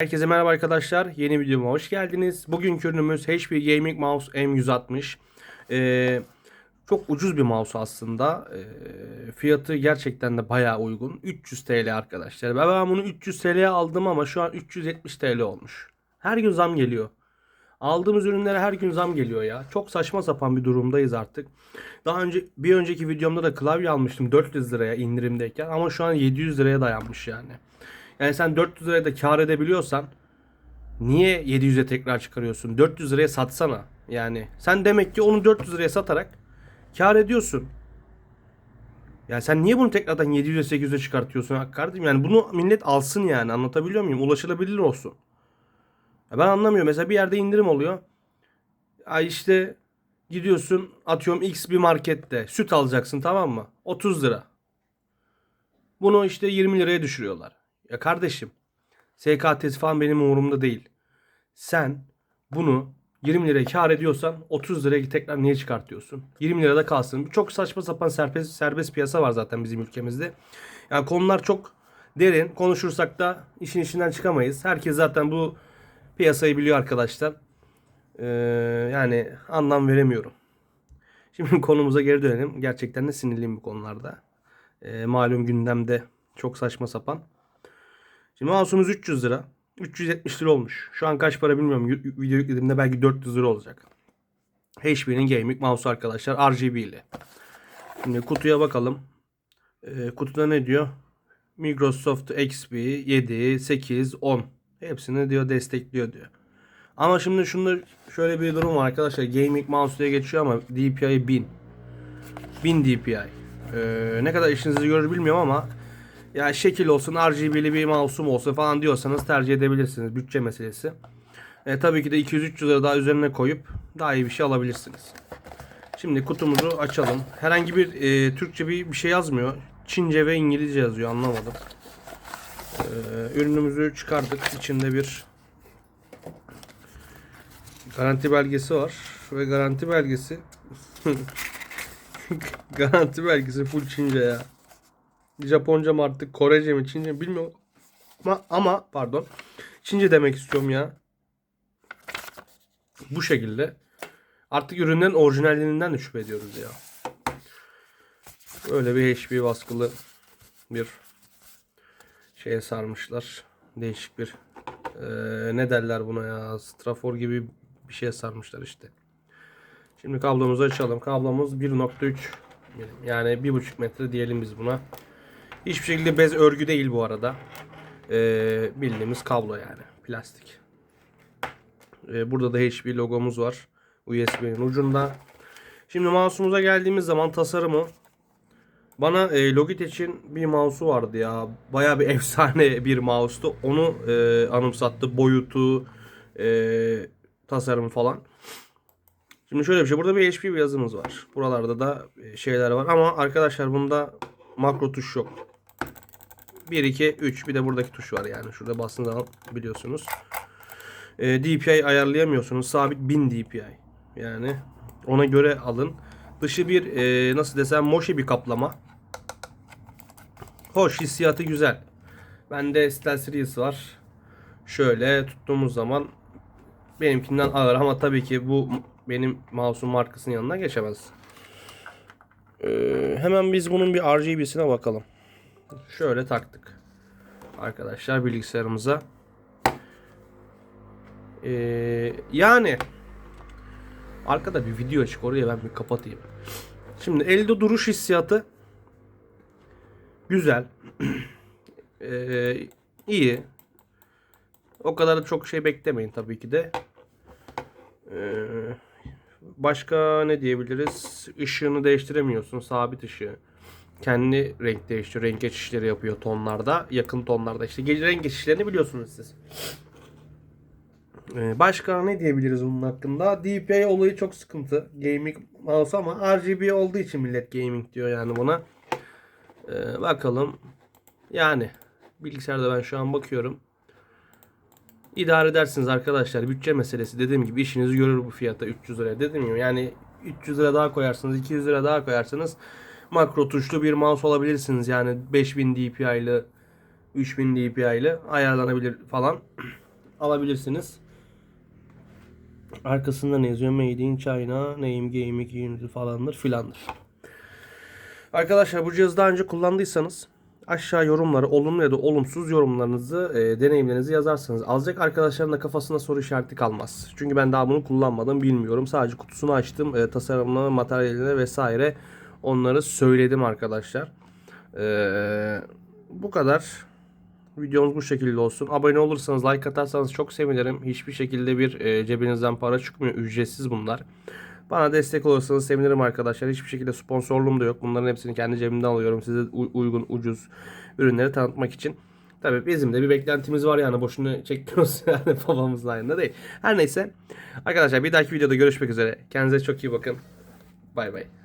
Herkese merhaba arkadaşlar. Yeni videoma hoş geldiniz. Bugünkü ürünümüz HP Gaming Mouse M160. Ee, çok ucuz bir mouse aslında. Ee, fiyatı gerçekten de bayağı uygun. 300 TL arkadaşlar. Ben, bunu 300 TL'ye aldım ama şu an 370 TL olmuş. Her gün zam geliyor. Aldığımız ürünlere her gün zam geliyor ya. Çok saçma sapan bir durumdayız artık. Daha önce bir önceki videomda da klavye almıştım 400 liraya indirimdeyken ama şu an 700 liraya dayanmış yani. Yani sen 400 liraya da kar edebiliyorsan niye 700'e tekrar çıkarıyorsun? 400 liraya satsana. Yani sen demek ki onu 400 liraya satarak kar ediyorsun. Yani sen niye bunu tekrardan 700'e 800'e çıkartıyorsun kardeşim? Yani bunu millet alsın yani anlatabiliyor muyum? Ulaşılabilir olsun. Ya ben anlamıyorum. Mesela bir yerde indirim oluyor. Ay işte gidiyorsun atıyorum X bir markette süt alacaksın tamam mı? 30 lira. Bunu işte 20 liraya düşürüyorlar. Ya kardeşim SKT'si falan benim umurumda değil. Sen bunu 20 liraya kar ediyorsan 30 liraya tekrar niye çıkartıyorsun? 20 lirada kalsın. Çok saçma sapan serbest, serbest piyasa var zaten bizim ülkemizde. Yani konular çok derin. Konuşursak da işin içinden çıkamayız. Herkes zaten bu piyasayı biliyor arkadaşlar. Ee, yani anlam veremiyorum. Şimdi konumuza geri dönelim. Gerçekten de sinirliyim bu konularda. Ee, malum gündemde çok saçma sapan. Şimdi mouse'umuz 300 lira. 370 lira olmuş. Şu an kaç para bilmiyorum. Video yüklediğimde belki 400 lira olacak. HP'nin gaming mouse arkadaşlar RGB ile. Şimdi kutuya bakalım. Ee, kutuda ne diyor? Microsoft XP 7, 8, 10. Hepsini diyor destekliyor diyor. Ama şimdi şunda şöyle bir durum var arkadaşlar. Gaming mouse diye geçiyor ama DPI 1000. 1000 DPI. Ee, ne kadar işinizi görür bilmiyorum ama ya şekil olsun RGB'li bir mouse'um olsun falan diyorsanız tercih edebilirsiniz. Bütçe meselesi. E, tabii ki de 200-300 lira daha üzerine koyup daha iyi bir şey alabilirsiniz. Şimdi kutumuzu açalım. Herhangi bir e, Türkçe bir, bir şey yazmıyor. Çince ve İngilizce yazıyor anlamadım. E, ürünümüzü çıkardık. İçinde bir garanti belgesi var. Ve garanti belgesi garanti belgesi full Çince ya. Japonca mı artık Korece mi Çince mi bilmiyorum. Ama, ama pardon. Çince demek istiyorum ya. Bu şekilde. Artık ürünlerin orijinalliğinden de şüphe ediyoruz ya. Böyle bir HP baskılı bir şeye sarmışlar. Değişik bir eee, ne derler buna ya strafor gibi bir şeye sarmışlar işte. Şimdi kablomuzu açalım. Kablomuz 1.3 milim. yani 1.5 metre diyelim biz buna. Hiçbir şekilde bez örgü değil bu arada. Ee, bildiğimiz kablo yani. Plastik. Ee, burada da HP logomuz var. USB'nin ucunda. Şimdi mouse'umuza geldiğimiz zaman tasarımı bana e, Logitech'in bir mouse'u vardı ya. Baya bir efsane bir mouse'tu. Onu e, anımsattı. Boyutu, e, tasarımı falan. Şimdi şöyle bir şey. Burada bir HP bir yazımız var. Buralarda da e, şeyler var. Ama arkadaşlar bunda makro tuş yok. 1, 2, 3 bir de buradaki tuş var yani. Şurada zaman biliyorsunuz. E, DPI ayarlayamıyorsunuz. Sabit 1000 DPI. Yani ona göre alın. Dışı bir e, nasıl desem moşi bir kaplama. Hoş hissiyatı güzel. Bende Stel Series var. Şöyle tuttuğumuz zaman benimkinden ağır ama tabii ki bu benim mouse'un markasının yanına geçemez. Ee, hemen biz bunun bir RGB'sine bakalım. Şöyle taktık. Arkadaşlar bilgisayarımıza. Ee, yani arkada bir video açık oraya ben bir kapatayım. Şimdi elde duruş hissiyatı güzel. ee, iyi. O kadar da çok şey beklemeyin tabii ki de. Ee, başka ne diyebiliriz? Işığını değiştiremiyorsun. Sabit ışığı. Kendi renk değiştiriyor. Renk geçişleri yapıyor tonlarda. Yakın tonlarda. İşte gece renk geçişlerini biliyorsunuz siz. Ee, başka ne diyebiliriz bunun hakkında? DPI olayı çok sıkıntı. Gaming mouse ama RGB olduğu için millet gaming diyor yani buna. Ee, bakalım. Yani bilgisayarda ben şu an bakıyorum. İdare edersiniz arkadaşlar. Bütçe meselesi dediğim gibi işinizi görür bu fiyata 300 liraya. Dedim ya yani 300 lira daha koyarsınız, 200 lira daha koyarsınız. Makro tuşlu bir mouse olabilirsiniz. Yani 5000 DPI ile 3000 DPI ayarlanabilir falan. alabilirsiniz. Arkasında ne yazıyor? Made in China, name gaming unity falandır filandır. Arkadaşlar bu cihazı daha önce kullandıysanız aşağı yorumları olumlu ya da olumsuz yorumlarınızı, e, deneyimlerinizi yazarsanız alacak arkadaşların da kafasında soru işareti kalmaz. Çünkü ben daha bunu kullanmadım bilmiyorum. Sadece kutusunu açtım. E, tasarımını, materyaline vesaire onları söyledim arkadaşlar. E, bu kadar. Videomuz bu şekilde olsun. Abone olursanız, like atarsanız çok sevinirim. Hiçbir şekilde bir e, cebinizden para çıkmıyor. Ücretsiz bunlar. Bana destek olursanız sevinirim arkadaşlar. Hiçbir şekilde sponsorluğum da yok. Bunların hepsini kendi cebimden alıyorum. Size uygun, ucuz ürünleri tanıtmak için. Tabii bizim de bir beklentimiz var yani. Boşuna çekmiyoruz yani babamızın aynında değil. Her neyse. Arkadaşlar bir dahaki videoda görüşmek üzere. Kendinize çok iyi bakın. Bay bay.